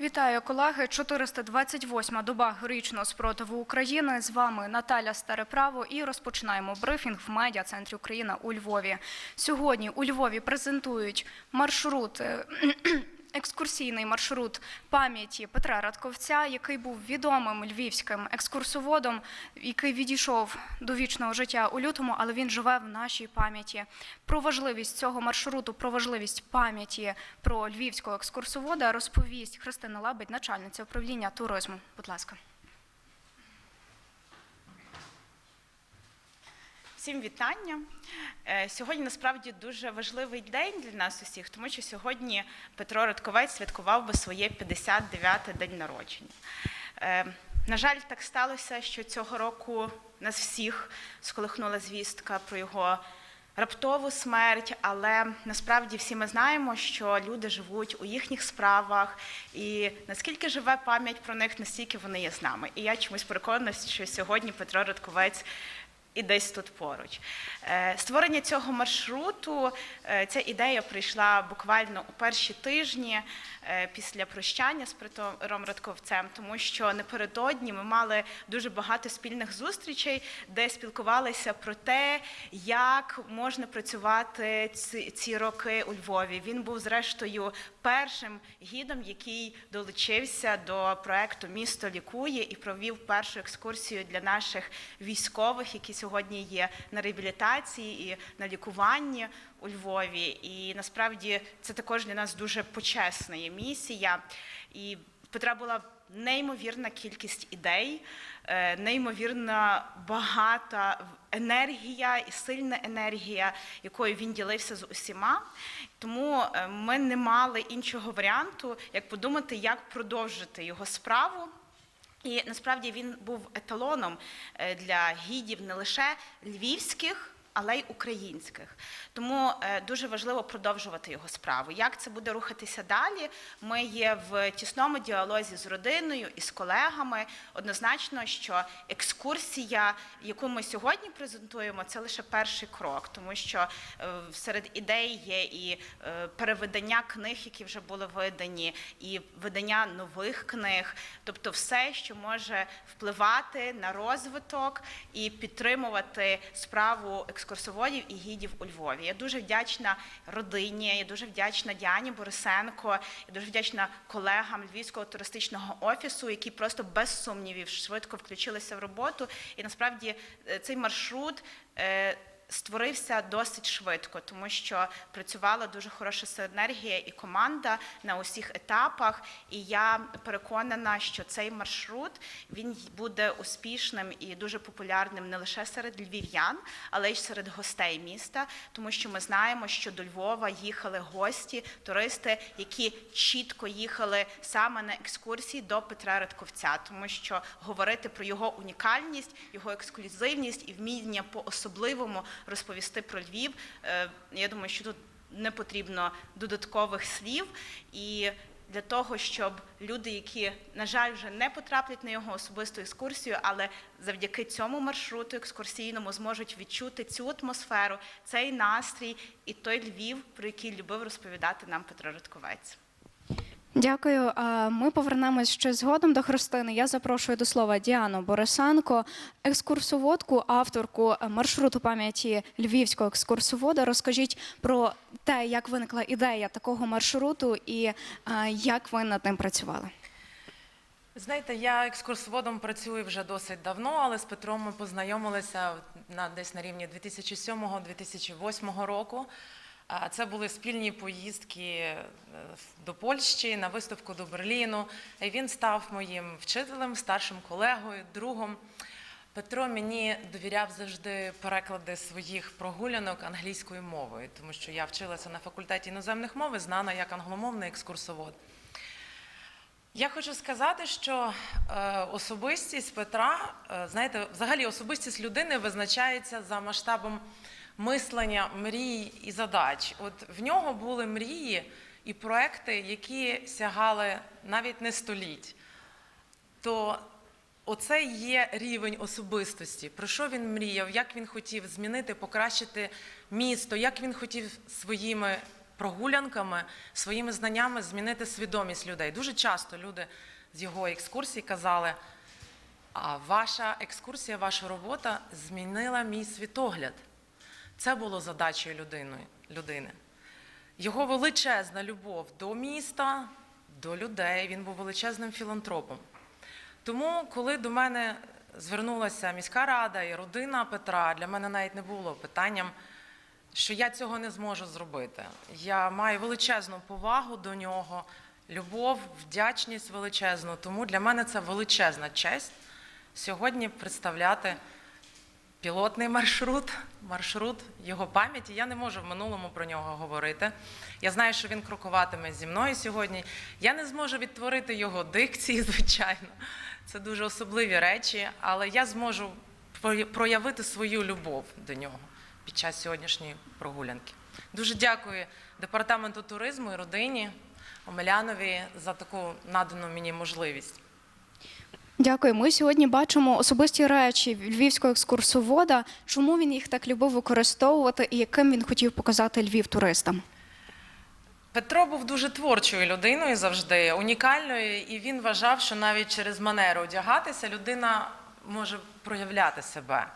Вітаю, колеги. 428-ма доба героїчного спротиву України. З вами Наталя Стареправо і розпочинаємо брифінг в медіа центрі Україна у Львові. Сьогодні у Львові презентують маршрут. Екскурсійний маршрут пам'яті Петра Радковця, який був відомим львівським екскурсоводом, який відійшов до вічного життя у лютому, але він живе в нашій пам'яті. Про важливість цього маршруту, про важливість пам'яті про львівського екскурсовода розповість Христина Лабедь, начальниця управління туризму. Будь ласка. Всім вітання. Е, Сьогодні насправді дуже важливий день для нас усіх, тому що сьогодні Петро Радковець святкував би своє 59-те день народження. Е, На жаль, так сталося, що цього року нас всіх сколихнула звістка про його раптову смерть, але насправді всі ми знаємо, що люди живуть у їхніх справах, і наскільки живе пам'ять про них, настільки вони є з нами. І я чомусь переконана, що сьогодні Петро Радковець і десь тут поруч. Е, Створення цього маршруту, е, ця ідея прийшла буквально у перші тижні е, після прощання з Петром Радковцем, тому що напередодні ми мали дуже багато спільних зустрічей, де спілкувалися про те, як можна працювати ці роки у Львові. Він був зрештою першим гідом, який долучився до проекту Місто лікує і провів першу екскурсію для наших військових, які сьогодні є на реабілітації і на лікуванні у Львові. І насправді це також для нас дуже почесна є місія. І Петра була неймовірна кількість ідей, е, неймовірна багата енергія і сильна енергія, якою він ділився з усіма. Тому е, ми не мали іншого варіанту, як подумати, як продовжити його справу. І насправді він був еталоном е, для гідів не лише львівських. Але й українських, тому е, дуже важливо продовжувати його справу. Як це буде рухатися далі? Ми є в тісному діалозі з родиною і з колегами. Однозначно, що екскурсія, яку ми сьогодні презентуємо, це лише перший крок, тому що е, серед ідей є і е, перевидання книг, які вже були видані, і видання нових книг, тобто все, що може впливати на розвиток і підтримувати справу екскурсоводів і гідів у Львові. Я дуже вдячна родині, я дуже вдячна Діані Борисенко, я дуже вдячна колегам Львівського туристичного офісу, які просто без сумнівів швидко включилися в роботу. І насправді е, цей маршрут. Створився досить швидко, тому що працювала дуже хороша синергія і команда на усіх етапах. І я переконана, що цей маршрут він буде успішним і дуже популярним не лише серед львів'ян, але й серед гостей міста, тому що ми знаємо, що до Львова їхали гості, туристи, які чітко їхали саме на екскурсії до Петра Радковця, тому що говорити про його унікальність, його ексклюзивність і вміння по особливому розповісти про Львів. е, Я думаю, що тут не потрібно додаткових слів і. Для того щоб люди, які на жаль вже не потраплять на його особисту екскурсію, але завдяки цьому маршруту екскурсійному зможуть відчути цю атмосферу, цей настрій і той Львів, про який любив розповідати нам Петро Радковець. Дякую. Ми повернемось ще згодом до Христини. Я запрошую до слова Діану Борисенко, екскурсоводку, авторку маршруту пам'яті львівського екскурсовода. Розкажіть про те, як виникла ідея такого маршруту і як ви над ним працювали. Знаєте, я екскурсоводом працюю вже досить давно, але з Петром ми познайомилися на десь на рівні 2007-2008 року. Це були спільні поїздки е, до Польщі на виставку до Берліну. Він став моїм вчителем, старшим колегою, другом. Петро мені довіряв завжди переклади своїх прогулянок англійською мовою, тому що я вчилася на факультеті іноземних мов, знана як англомовний екскурсовод. Я хочу сказати, що е, особистість Петра, е, знаєте, взагалі особистість людини визначається за масштабом мислення, мрій і задач. От в нього були мрії і проекти, які сягали навіть не століть. То оце є рівень особистості. Про що він мріяв, як він хотів змінити, покращити місто, як він хотів своїми прогулянками, своїми знаннями змінити свідомість людей. Дуже часто люди з його екскурсій казали. А ваша екскурсія, ваша робота змінила мій світогляд. Це було задачею людини. людини. Його величезна любов до міста, до людей. Він був величезним філантропом. Тому, коли до мене звернулася міська рада і родина Петра, для мене навіть не було питанням, що я цього не зможу зробити. Я маю величезну повагу до нього, любов, вдячність величезну. Тому для мене це величезна честь сьогодні представляти пілотний маршрут, маршрут його пам'яті. Я не можу в минулому про нього говорити. Я знаю, що він крокуватиме зі мною сьогодні. Я не зможу відтворити його дикції, звичайно. Це дуже особливі речі, але я зможу про- проявити свою любов до нього під час сьогоднішньої прогулянки. Дуже дякую департаменту туризму і родині Омелянові за таку надану мені можливість. Дякую. Ми сьогодні бачимо особисті речі львівського екскурсовода. Чому він їх так любив використовувати і яким він хотів показати Львів туристам? Петро був дуже творчою людиною завжди, унікальною, і він вважав, що навіть через манеру одягатися людина може проявляти себе.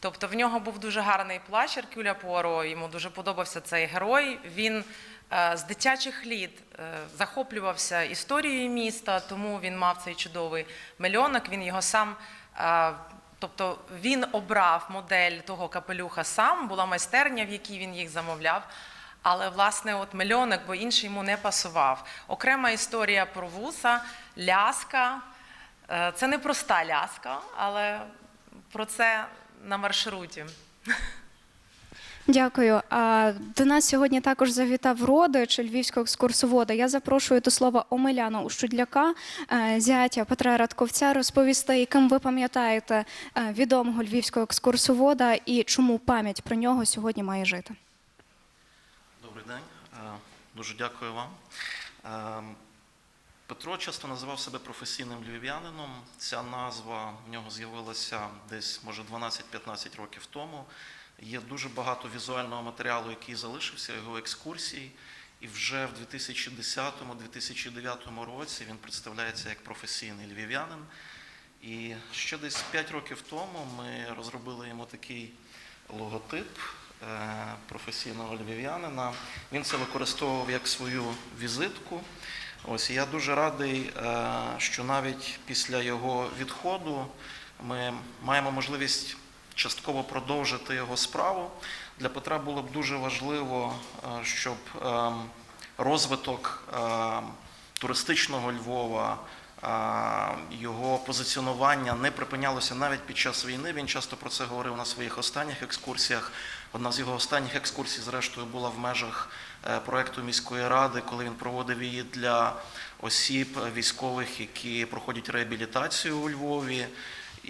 Тобто в нього був дуже гарний плащ Еркюля Пуаро, йому дуже подобався цей герой. Він з дитячих літ е, захоплювався історією міста, тому він мав цей чудовий мельонок. Він його сам. е, Тобто він обрав модель того капелюха сам, була майстерня, в якій він їх замовляв. Але власне, от мельоник, бо інший йому не пасував. Окрема історія про вуса, ляска. Е, Це не проста ляска, але про це на маршруті. Дякую. А до нас сьогодні також завітав родич львівського екскурсовода. Я запрошую до слова Омеляна Ущудляка, е, зятя Петра Радковця, розповісти, яким ви пам'ятаєте е, відомого львівського екскурсовода і чому пам'ять про нього сьогодні має жити. Добрий день, Е, дуже дякую вам. Петро часто називав себе професійним львів'янином. Ця назва в нього з'явилася десь, може, 12-15 років тому. Є дуже багато візуального матеріалу, який залишився, його екскурсій. І вже в 2010-2009 році він представляється як професійний львів'янин. І ще десь 5 років тому ми розробили йому такий логотип е, професійного львів'янина. Він це використовував як свою візитку. Ось я дуже радий, е, що навіть після його відходу ми маємо можливість частково продовжити його справу. Для Петра було б дуже важливо, е, щоб ем, розвиток ем, туристичного Львова, його позиціонування не припинялося навіть під час війни. Він часто про це говорив на своїх останніх екскурсіях. Одна з його останніх екскурсій, зрештою, була в межах е, проекту міської ради, коли він проводив її для осіб військових, які проходять реабілітацію у Львові.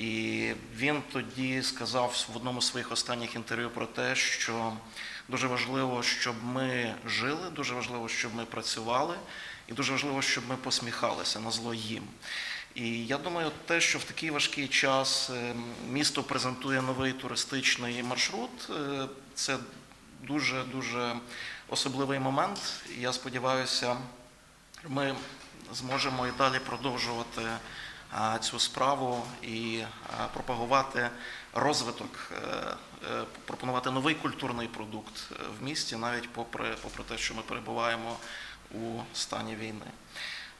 І він тоді сказав в одному з своїх останніх інтерв'ю про те, що дуже важливо, щоб ми жили, дуже важливо, щоб ми працювали, і дуже важливо, щоб ми посміхалися на зло їм. І я думаю, те, що в такий важкий час е, місто презентує новий туристичний маршрут, е, це дуже дуже особливий момент. Я сподіваюся, ми зможемо і далі продовжувати цю справу і пропагувати розвиток, е, е, пропонувати новий культурний продукт е, в місті, навіть попри, попри те, що ми перебуваємо у стані війни.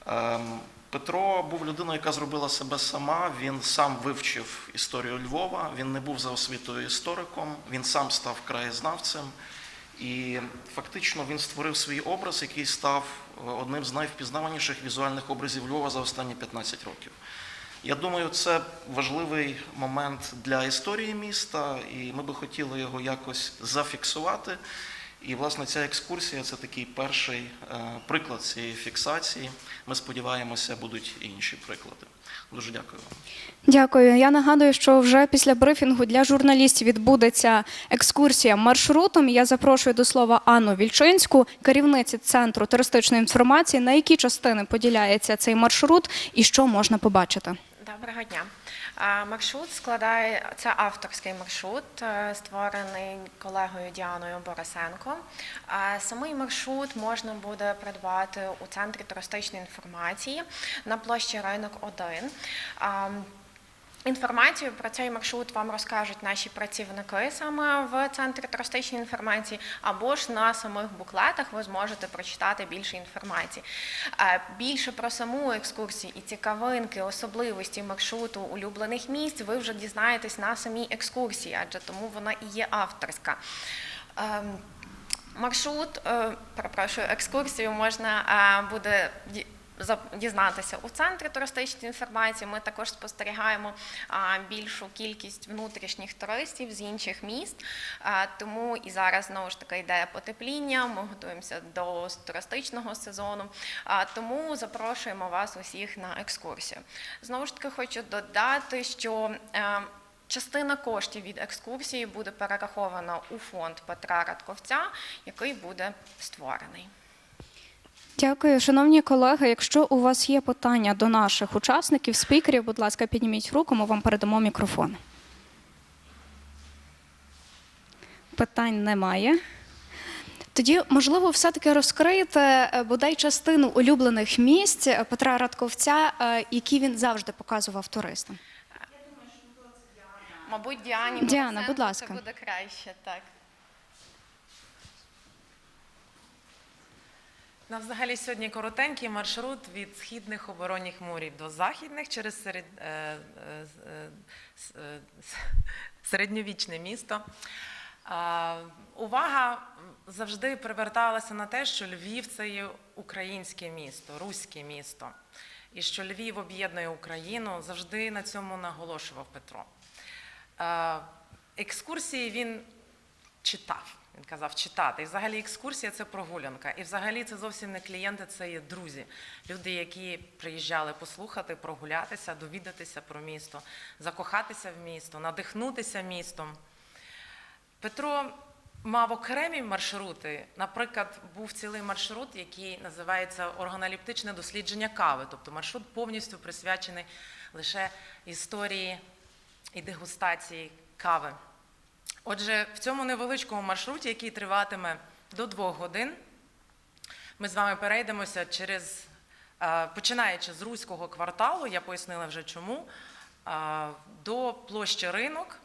Ем, Петро був людиною, яка зробила себе сама. Він сам вивчив історію Львова. Він не був за освітою істориком, він сам став краєзнавцем. І фактично він створив свій образ, який став е, одним з найвпізнаваніших візуальних образів Львова за останні 15 років. Я думаю, це важливий момент для історії міста, і ми би хотіли його якось зафіксувати. І, власне, ця екскурсія це такий перший е, приклад цієї фіксації. Ми сподіваємося, будуть і інші приклади. Дуже дякую вам. Дякую. Я нагадую, що вже після брифінгу для журналістів відбудеться екскурсія маршрутом. Я запрошую до слова Анну Вільчинську, керівниці центру туристичної інформації. На які частини поділяється цей маршрут і що можна побачити? Доброго дня. Маршрут складає це авторський маршрут, е, створений колегою Діаною Борисенко. Самий маршрут можна буде придбати у центрі туристичної інформації на площі Ринок 1. Інформацію про цей маршрут вам розкажуть наші працівники саме в центрі туристичної інформації, або ж на самих буклетах ви зможете прочитати більше інформації. Е, Більше про саму екскурсію і цікавинки, особливості маршруту улюблених місць ви вже дізнаєтесь на самій екскурсії, адже тому вона і є авторська. Ем, Маршрут, е, перепрошую, екскурсію можна е, буде дізнатися у центрі туристичної інформації. Ми також спостерігаємо більшу кількість внутрішніх туристів з інших міст. Тому і зараз знову ж таки йде потепління. Ми готуємося до туристичного сезону. Тому запрошуємо вас усіх на екскурсію. Знову ж таки, хочу додати, що е, Частина коштів від екскурсії буде перерахована у фонд Петра Радковця, який буде створений. Дякую, шановні колеги. Якщо у вас є питання до наших учасників, спікерів, будь ласка, підніміть руку, ми вам передамо мікрофон. Питань немає. Тоді, можливо, все-таки розкриєте е, бодай частину улюблених місць е, Петра Радковця, е, які він завжди показував туристам. Мабуть, Діані Діана, будь ласка. це буде краще, так. На взагалі сьогодні коротенький маршрут від східних оборонних морів до західних через серед, е, е, е, е, середньовічне місто. А, увага завжди приверталася на те, що Львів це є українське місто, руське місто. І що Львів об'єднує Україну, завжди на цьому наголошував Петро. Е, Екскурсії він читав. Він казав читати. І взагалі екскурсія це прогулянка. І взагалі це зовсім не клієнти, це є друзі. Люди, які приїжджали послухати, прогулятися, довідатися про місто, закохатися в місто, надихнутися містом. Петро мав окремі маршрути. Наприклад, був цілий маршрут, який називається органоліптичне дослідження кави. Тобто маршрут повністю присвячений лише історії і дегустації кави. Отже, в цьому невеличкому маршруті, який триватиме до двох годин, ми з вами перейдемося через, е, починаючи з руського кварталу, я пояснила вже чому, е, до площі ринок.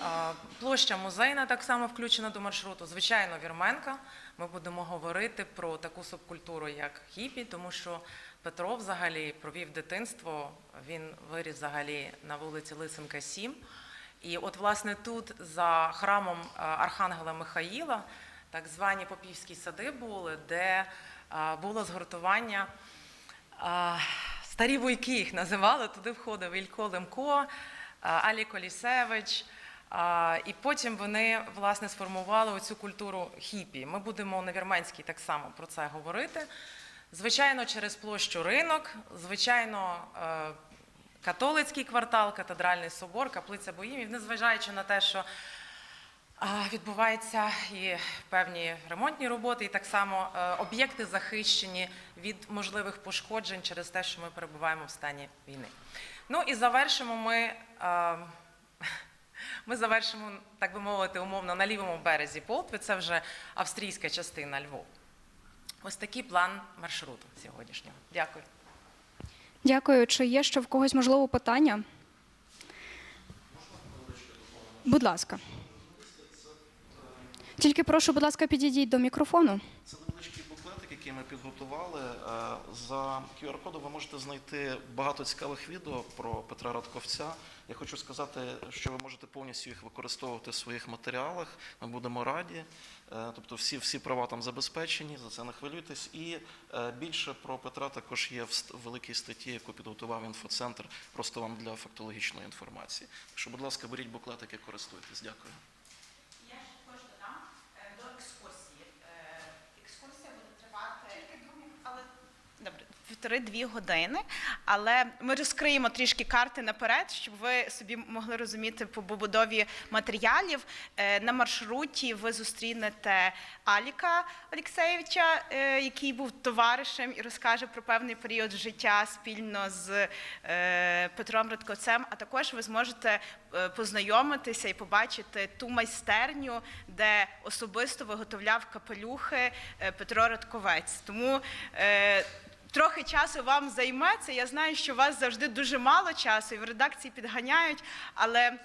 Е, Площа музейна так само включена до маршруту. Звичайно, Вірменка. Ми будемо говорити про таку субкультуру, як хіпі, тому що Петро взагалі провів дитинство. Він виріс взагалі на вулиці Лисенка 7. І от, власне, тут за храмом е, Архангела Михаїла так звані попівські сади були, де е, було згуртування. е, Старі вуйки їх називали, туди входив Ілько Лемко, Алі Колісевич. І потім вони власне сформували оцю культуру хіпі. Ми будемо на вірменській так само про це говорити. Звичайно, через площу ринок, звичайно, католицький квартал, катедральний собор, каплиця боїмів, незважаючи на те, що відбуваються і певні ремонтні роботи, і так само е, об'єкти захищені від можливих пошкоджень через те, що ми перебуваємо в стані війни. Ну і завершимо ми. е, Ми завершимо, так би мовити, умовно на лівому березі Полтви. Це вже австрійська частина Львов. Ось такий план маршруту сьогоднішнього. Дякую. Дякую. Чи є ще в когось можливо питання? Будь ласка. Тільки прошу, будь ласка, підійдіть до мікрофону. Це невеличкий буклетик, який ми підготували. Е, За QR-кодом ви можете знайти багато цікавих відео про Петра Радковця. Я хочу сказати, що ви можете повністю їх використовувати в своїх матеріалах. Ми будемо раді. Е, Тобто всі, всі права там забезпечені, за це не хвилюйтесь. І е, більше про Петра також є в великій статті, яку підготував інфоцентр, просто вам для фактологічної інформації. Так що, будь ласка, беріть буклетики, користуйтесь. Дякую. Я ще також додам е, до екскурсії. Е, Екскурсія буде тривати. Але добре, півтори-дві години. Але ми розкриємо трішки карти наперед, щоб ви собі могли розуміти по побудові матеріалів. Е, На маршруті ви зустрінете Аліка Олексєвича, е, який був товаришем і розкаже про певний період життя спільно з е, Петром Радковцем. А також ви зможете познайомитися і побачити ту майстерню, де особисто виготовляв капелюхи Петро Радковець. Тому Трохи часу вам займе це. Я знаю, що у вас завжди дуже мало часу, і в редакції підганяють, але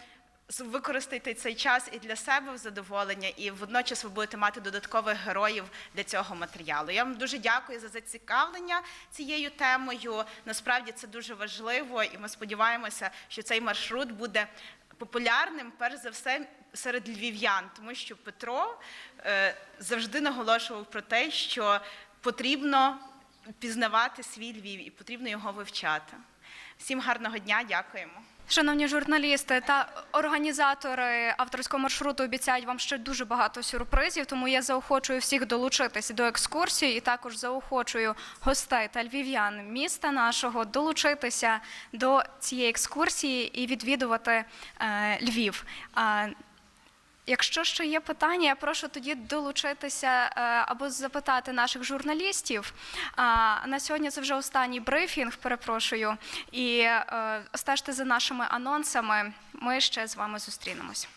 використайте цей час і для себе в задоволення, і водночас ви будете мати додаткових героїв для цього матеріалу. Я вам дуже дякую за зацікавлення цією темою. Насправді це дуже важливо, і ми сподіваємося, що цей маршрут буде популярним, перш за все, серед львів'ян, тому що Петро е, завжди наголошував про те, що потрібно пізнавати свій Львів і потрібно його вивчати. Всім гарного дня, дякуємо. Шановні журналісти та організатори авторського маршруту обіцяють вам ще дуже багато сюрпризів, тому я заохочую всіх долучитися до екскурсії і також заохочую гостей та львів'ян міста нашого долучитися до цієї екскурсії і відвідувати е, Львів. Якщо ще є питання, я прошу тоді долучитися е, або запитати наших журналістів. На сьогодні це вже останній брифінг, перепрошую. І е, стежте за нашими анонсами. Ми ще з вами зустрінемось.